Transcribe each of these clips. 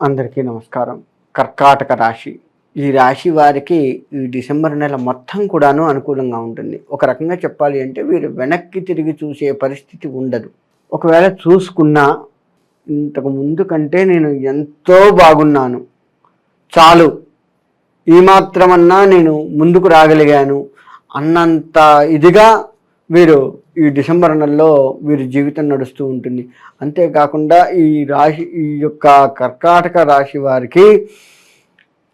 అందరికీ నమస్కారం. కర్కాటక రాశి. ఈ రాశి వారికి ఈ డిసెంబర్ నెల మొత్తం కూడాను అనుకూలంగా ఉంటుంది. ఒక రకంగా చెప్పాలి అంటే వీరు వెనక్కి తిరిగి చూసే పరిస్థితి ఉండదు. ఒకవేళ చూసుకున్నా ఇంతకు ముందు కంటే నేను ఎంతో బాగున్నాను. చాలు. ఈ మాత్రమన్నా నేను ముందుకు రాగలిగాను. అన్నంత ఇదిగా వీరు ఈ డిసెంబర్ నెలలో వీరి జీవితం నడుస్తూ ఉంటుంది. అంతేకాకుండా ఈ రాశి ఈ యొక్క కర్కాటక రాశి వారికి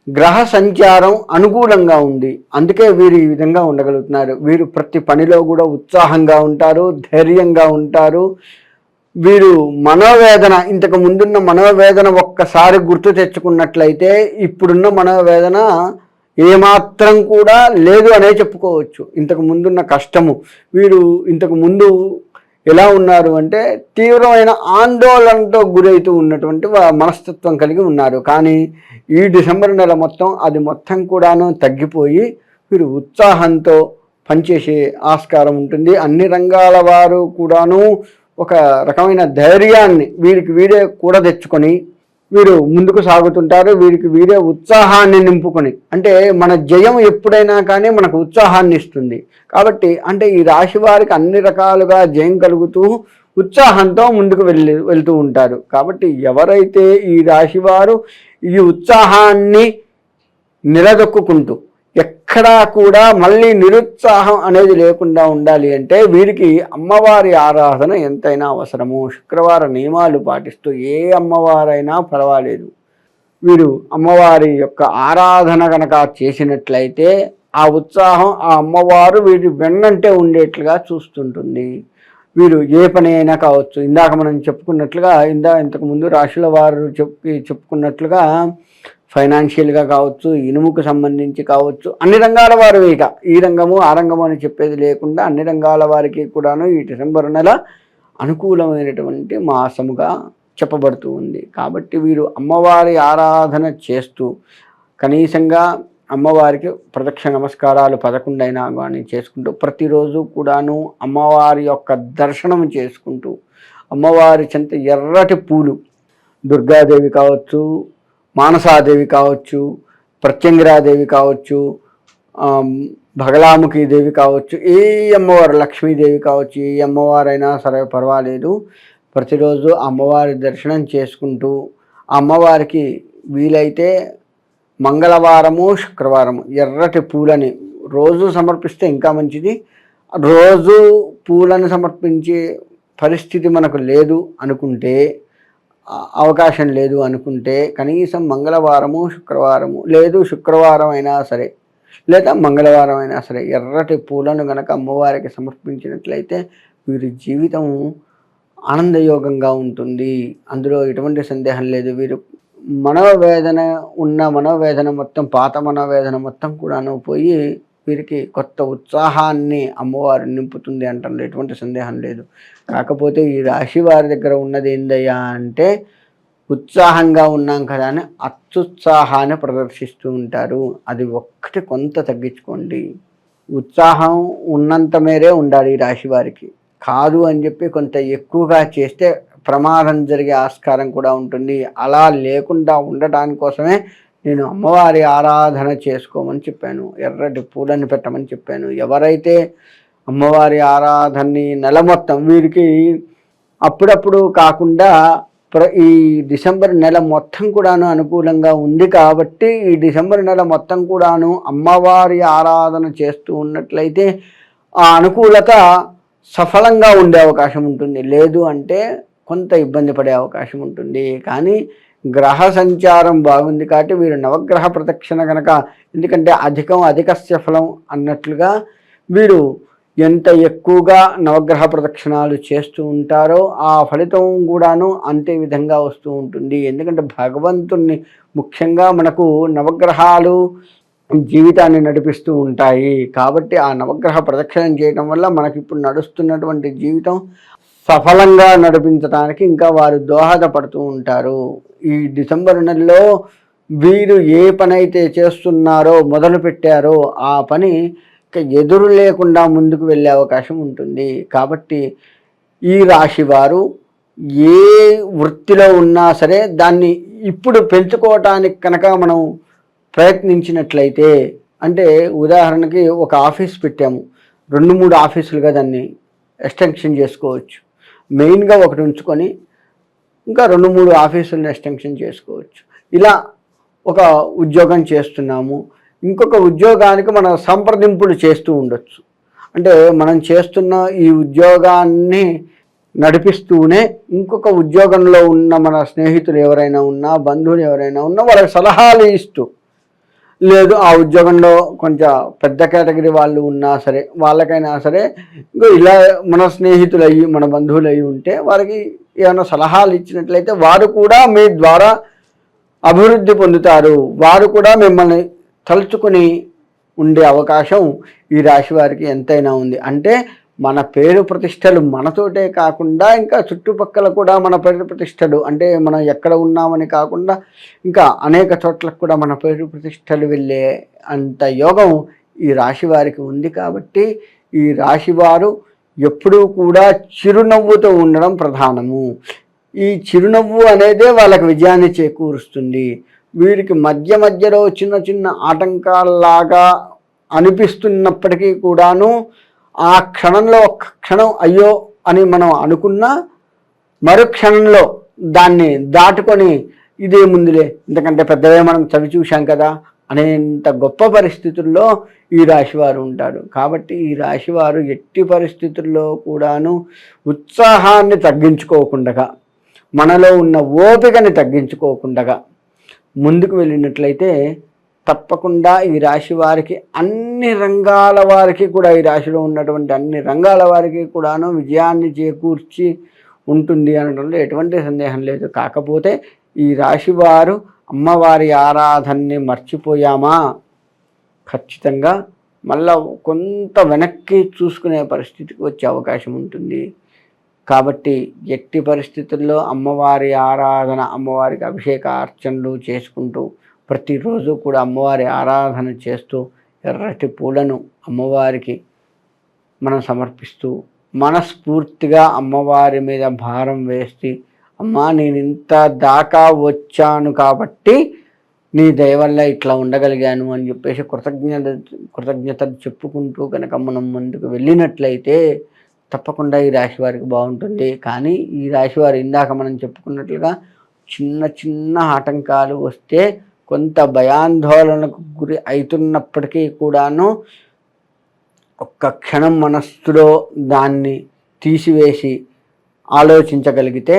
గ్రహ సంచారం అనుకూలంగా ఉంది. అందుకే వీరు ఈ విధంగా ఉండగలుగుతున్నారు. వీరు ప్రతి పనిలో కూడా ఉత్సాహంగా ఉంటారు ధైర్యంగా ఉంటారు. వీరు మనోవేదన ఇంతకు ముందున్న మనోవేదన ఒక్కసారి గుర్తు తెచ్చుకున్నట్లయితే ఇప్పుడున్న మనోవేదన ఏమాత్రం కూడా లేదు అనే చెప్పుకోవచ్చు. ఇంతకు ముందున్న కష్టము. వీరు ఇంతకు ముందు ఎలా ఉన్నారు అంటే తీవ్రమైన ఆందోళనతో గురవుతూ ఉన్నటువంటి మనస్తత్వం కలిగి ఉన్నారు. కానీ ఈ డిసెంబర్ నెల మొత్తం అది మొత్తం కూడాను తగ్గిపోయి వీరు ఉత్సాహంతో పనిచేసే ఆస్కారం ఉంటుంది. అన్ని రంగాల వారు కూడాను ఒక రకమైన ధైర్యాన్ని వీరికి వీరే కూడా తెచ్చుకొని వీరు ముందుకు సాగుతుంటారు వీరికి వీరే ఉత్సాహాన్ని నింపుకొని. అంటే మన జయం ఎప్పుడైనా కానీ మనకు ఉత్సాహాన్ని ఇస్తుంది. కాబట్టి అంటే ఈ రాశి వారికి అన్ని రకాలుగా జయం కలుగుతూ ఉత్సాహంతో ముందుకు వెళ్ళి వెళ్తూ ఉంటారు. కాబట్టి ఎవరైతే ఈ రాశి వారు ఈ ఉత్సాహాన్ని నిలదొక్కుంటూ ఎక్కడా కూడా మళ్ళీ నిరుత్సాహం అనేది లేకుండా ఉండాలి అంటే వీరికి అమ్మవారి ఆరాధన ఎంతైనా అవసరము. శుక్రవార నియమాలు పాటిస్తూ ఏ అమ్మవారైనా పర్వాలేదు. వీరు అమ్మవారి యొక్క ఆరాధన కనుక చేసినట్లయితే ఆ ఉత్సాహం ఆ అమ్మవారు వీరి వెన్నంటే ఉండేట్లుగా చూస్తుంటుంది. వీరు ఏ పని అయినా కావచ్చు. ఇందాక మనం చెప్పుకున్నట్లుగా ఇందా ఇంతకు ముందు రాశుల వారు చెప్పి చెప్పుకున్నట్లుగా ఫైనాన్షియల్గా కావచ్చు ఇనుముకు సంబంధించి కావచ్చు అన్ని రంగాల వారు ఇక. ఈ రంగము ఆ రంగము అని చెప్పేది లేకుండా అన్ని రంగాల వారికి కూడాను ఈ డిసెంబర్ నెల అనుకూలమైనటువంటి మాసముగా చెప్పబడుతూ ఉంది. కాబట్టి వీరు అమ్మవారి ఆరాధన చేస్తూ కనీసంగా అమ్మవారికి ప్రదక్ష నమస్కారాలు పదకొండైనా కానీ చేసుకుంటూ ప్రతిరోజు కూడాను అమ్మవారి యొక్క దర్శనం చేసుకుంటూ అమ్మవారి చెంత ఎర్రటి పూలు దుర్గాదేవి కావచ్చు మానసాదేవి కావచ్చు ప్రత్యంగిరాదేవి కావచ్చు భగలాముఖి దేవి కావచ్చు ఏ అమ్మవారు లక్ష్మీదేవి కావచ్చు ఏ అమ్మవారైనా సరే పర్వాలేదు. ప్రతిరోజు అమ్మవారి దర్శనం చేసుకుంటూ అమ్మవారికి వీలైతే మంగళవారము శుక్రవారము ఎర్రటి పూలని రోజు సమర్పిస్తే ఇంకా మంచిది. రోజు పూలను సమర్పించే పరిస్థితి మనకు లేదు అనుకుంటే అవకాశం లేదు అనుకుంటే కనీసం మంగళవారము శుక్రవారము లేదు శుక్రవారం అయినా సరే లేదా మంగళవారం అయినా సరే ఎర్రటి పూలను గనక అమ్మవారికి సమర్పించినట్లయితే వీరి జీవితం ఆనందయోగంగా ఉంటుంది. అందులో ఎటువంటి సందేహం లేదు. వీరు మనోవేదన ఉన్న మనోవేదన మొత్తం పాత మనోవేదన మొత్తం కూడాను పోయి వీరికి కొత్త ఉత్సాహాన్ని అమ్మవారు నింపుతుంది అంటారు ఎటువంటి సందేహం లేదు. కాకపోతే ఈ రాశి వారి దగ్గర ఉన్నది ఏందయ్యా అంటే ఉత్సాహంగా ఉన్నాం కదా అని అత్యుత్సాహాన్ని ప్రదర్శిస్తూ ఉంటారు. అది ఒక్కటి కొంత తగ్గించుకోండి. ఉత్సాహం ఉన్నంత మేరే ఉండాలి ఈ రాశి వారికి. కాదు అని చెప్పి కొంత ఎక్కువగా చేస్తే ప్రమాదం జరిగే ఆస్కారం కూడా ఉంటుంది. అలా లేకుండా ఉండటాని కోసమే నేను అమ్మవారి ఆరాధన చేసుకోమని చెప్పాను ఎర్రటి పూలని పెట్టమని చెప్పాను. ఎవరైతే అమ్మవారి ఆరాధనని నెల మొత్తం వీరికి అప్పుడప్పుడు కాకుండా ప్ర ఈ డిసెంబర్ నెల మొత్తం కూడాను అనుకూలంగా ఉంది కాబట్టి ఈ డిసెంబర్ నెల మొత్తం కూడాను అమ్మవారి ఆరాధన చేస్తూ ఉన్నట్లయితే ఆ అనుకూలత సఫలంగా ఉండే అవకాశం ఉంటుంది. లేదు అంటే కొంత ఇబ్బంది పడే అవకాశం ఉంటుంది. కానీ గ్రహ సంచారం బాగుంది కాబట్టి వీరు నవగ్రహ ప్రదక్షిణ కనుక ఎందుకంటే అధికం అధికస్య ఫలం అన్నట్లుగా వీరు ఎంత ఎక్కువగా నవగ్రహ ప్రదక్షిణాలు చేస్తూ ఉంటారో ఆ ఫలితం కూడాను అంతే విధంగా వస్తూ ఉంటుంది. ఎందుకంటే భగవంతుణ్ణి ముఖ్యంగా మనకు నవగ్రహాలు జీవితాన్ని నడిపిస్తూ ఉంటాయి. కాబట్టి ఆ నవగ్రహ ప్రదక్షిణం చేయటం వల్ల మనకి ఇప్పుడు నడుస్తున్నటువంటి జీవితం సఫలంగా నడిపించడానికి ఇంకా వారు దోహదపడుతూ ఉంటారు. ఈ డిసెంబర్ నెలలో వీరు ఏ పని అయితే చేస్తున్నారో మొదలు పెట్టారో ఆ పని ఎదురు లేకుండా ముందుకు వెళ్ళే అవకాశం ఉంటుంది. కాబట్టి ఈ రాశి వారు ఏ వృత్తిలో ఉన్నా సరే దాన్ని ఇప్పుడు పెంచుకోవటానికి కనుక మనం ప్రయత్నించినట్లయితే అంటే ఉదాహరణకి ఒక ఆఫీస్ పెట్టాము. రెండు మూడు ఆఫీసులుగా దాన్ని ఎక్స్టెన్షన్ చేసుకోవచ్చు. మెయిన్గా ఒకటి ఉంచుకొని ఇంకా రెండు మూడు ఆఫీసులను ఎక్స్టెన్షన్ చేసుకోవచ్చు. ఇలా ఒక ఉద్యోగం చేస్తున్నాము. ఇంకొక ఉద్యోగానికి మన సంప్రదింపులు చేస్తూ ఉండొచ్చు. అంటే మనం చేస్తున్న ఈ ఉద్యోగాన్ని నడిపిస్తూనే ఇంకొక ఉద్యోగంలో ఉన్న మన స్నేహితులు ఎవరైనా ఉన్నా బంధువులు ఎవరైనా ఉన్నా వాళ్ళకి సలహాలు ఇస్తూ లేదు ఆ ఉద్యోగంలో కొంచెం పెద్ద కేటగిరీ వాళ్ళు ఉన్నా సరే వాళ్ళకైనా సరే ఇంకో ఇలా మన స్నేహితులు అయ్యి మన బంధువులు అయ్యి ఉంటే వారికి ఏమైనా సలహాలు ఇచ్చినట్లయితే వారు కూడా మీ ద్వారా అభివృద్ధి పొందుతారు. వారు కూడా మిమ్మల్ని తలుచుకుని ఉండే అవకాశం ఈ రాశి వారికి ఎంతైనా ఉంది. అంటే మన పేరు ప్రతిష్టలు మనతోటే కాకుండా ఇంకా చుట్టుపక్కల కూడా మన పేరు ప్రతిష్టలు అంటే మనం ఎక్కడ ఉన్నామని కాకుండా ఇంకా అనేక చోట్లకు కూడా మన పేరు ప్రతిష్టలు వెళ్ళే అంత యోగం ఈ రాశి వారికి ఉంది కాబట్టి ఈ రాశి వారు ఎప్పుడూ కూడా చిరునవ్వుతో ఉండడం ప్రధానము. ఈ చిరునవ్వు అనేదే వాళ్ళకి విజయాన్ని చేకూరుస్తుంది. వీరికి మధ్య మధ్యలో చిన్న చిన్న ఆటంకాలలాగా అనిపిస్తున్నప్పటికీ కూడాను ఆ క్షణంలో ఒక్క క్షణం అయ్యో అని మనం అనుకున్నా మరు క్షణంలో దాన్ని దాటుకొని ఇదే ముందులే పెద్దవే మనం చవి చూశాం కదా అనేంత గొప్ప పరిస్థితుల్లో ఈ రాశివారు ఉంటారు. కాబట్టి ఈ రాశివారు ఎట్టి పరిస్థితుల్లో కూడాను ఉత్సాహాన్ని తగ్గించుకోకుండా మనలో ఉన్న ఓపికని తగ్గించుకోకుండా ముందుకు వెళ్ళినట్లయితే తప్పకుండా ఈ రాశి వారికి అన్ని రంగాల వారికి కూడా ఈ రాశిలో ఉన్నటువంటి అన్ని రంగాల వారికి కూడాను విజయాన్ని చేకూర్చి ఉంటుంది అనడంలో ఎటువంటి సందేహం లేదు. కాకపోతే ఈ రాశి వారు అమ్మవారి ఆరాధనని మర్చిపోయామా? ఖచ్చితంగా మళ్ళా కొంత వెనక్కి చూసుకునే పరిస్థితికి వచ్చే అవకాశం ఉంటుంది. కాబట్టి ఎట్టి పరిస్థితుల్లో అమ్మవారి ఆరాధన అమ్మవారికి అభిషేక అర్చనలు చేసుకుంటూ ప్రతిరోజు కూడా అమ్మవారి ఆరాధన చేస్తూ ఎర్రటి పూలను అమ్మవారికి మనం సమర్పిస్తూ మనస్ఫూర్తిగా అమ్మవారి మీద భారం వేసి అమ్మా నేను ఇంత దాకా వచ్చాను కాబట్టి నీ దయవల్ల ఇట్లా ఉండగలిగాను అని చెప్పేసి కృతజ్ఞత కృతజ్ఞతలు చెప్పుకుంటూ కనుక మనం ముందుకు వెళ్ళినట్లయితే తప్పకుండా ఈ రాశి వారికి బాగుంటుంది. కానీ ఈ రాశి వారు ఇందాక మనం చెప్పుకున్నట్లుగా చిన్న చిన్న ఆటంకాలు వస్తే కొంత భయాందోళనకు గురి అవుతున్నప్పటికీ కూడాను ఒక్క క్షణం మనస్సులో దాన్ని తీసివేసి ఆలోచించగలిగితే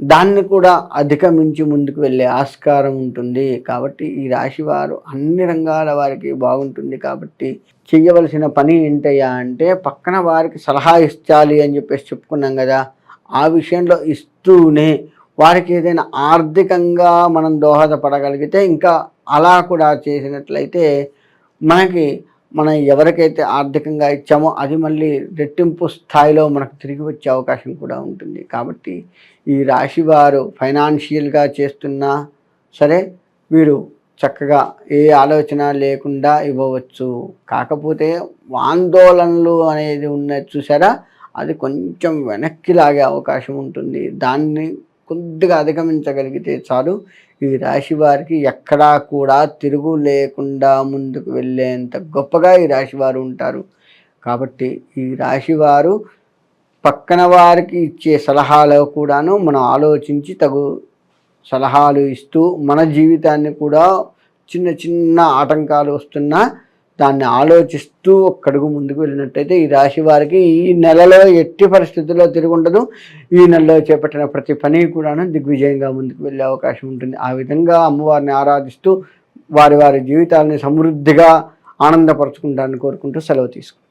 దాన్ని కూడా అధిగమించి ముందుకు వెళ్ళే ఆస్కారం ఉంటుంది. కాబట్టి ఈ రాశి వారు అన్ని రంగాల వారికి బాగుంటుంది. కాబట్టి చేయవలసిన పని ఏంటయ్యా అంటే పక్కన వారికి సలహా ఇచ్చాలి అని చెప్పేసి చెప్పుకున్నాం కదా ఆ విషయంలో ఇస్తూనే వారికి ఏదైనా ఆర్థికంగా మనం దోహదపడగలిగితే ఇంకా అలా కూడా చేసినట్లయితే మనకి మనం ఎవరికైతే ఆర్థికంగా ఇచ్చామో అది మళ్ళీ రెట్టింపు స్థాయిలో మనకు తిరిగి వచ్చే అవకాశం కూడా ఉంటుంది. కాబట్టి ఈ రాశి వారు ఫైనాన్షియల్గా చేస్తున్నా సరే వీరు చక్కగా ఏ ఆలోచన లేకుండా ఇవ్వవచ్చు. కాకపోతే ఆందోళనలు అనేది ఉన్నది చూసారా? అది కొంచెం వెనక్కి లాగే అవకాశం ఉంటుంది. దాన్ని కొద్దిగా అధిగమించగలిగితే చాలు. ఈ రాశి వారికి ఎక్కడా కూడా తిరుగు లేకుండా ముందుకు వెళ్ళేంత గొప్పగా ఈ రాశి వారు ఉంటారు. కాబట్టి ఈ రాశి వారు పక్కన వారికి ఇచ్చే సలహాలు కూడాను మనం ఆలోచించి తగు సలహాలు ఇస్తూ మన జీవితాన్ని కూడా చిన్న చిన్న ఆటంకాలు వస్తున్నా దాన్ని ఆలోచిస్తూ ఒక్కడుగు ముందుకు వెళ్ళినట్టయితే ఈ రాశి వారికి ఈ నెలలో ఎట్టి పరిస్థితుల్లో తిరుగుండదు ఈ నెలలో చేపట్టిన ప్రతి పని కూడాను దిగ్విజయంగా ముందుకు వెళ్ళే అవకాశం ఉంటుంది. ఆ విధంగా అమ్మవారిని ఆరాధిస్తూ వారి వారి జీవితాలని సమృద్ధిగా ఆనందపరచుకుంటారని కోరుకుంటూ సెలవు తీసుకుంటాం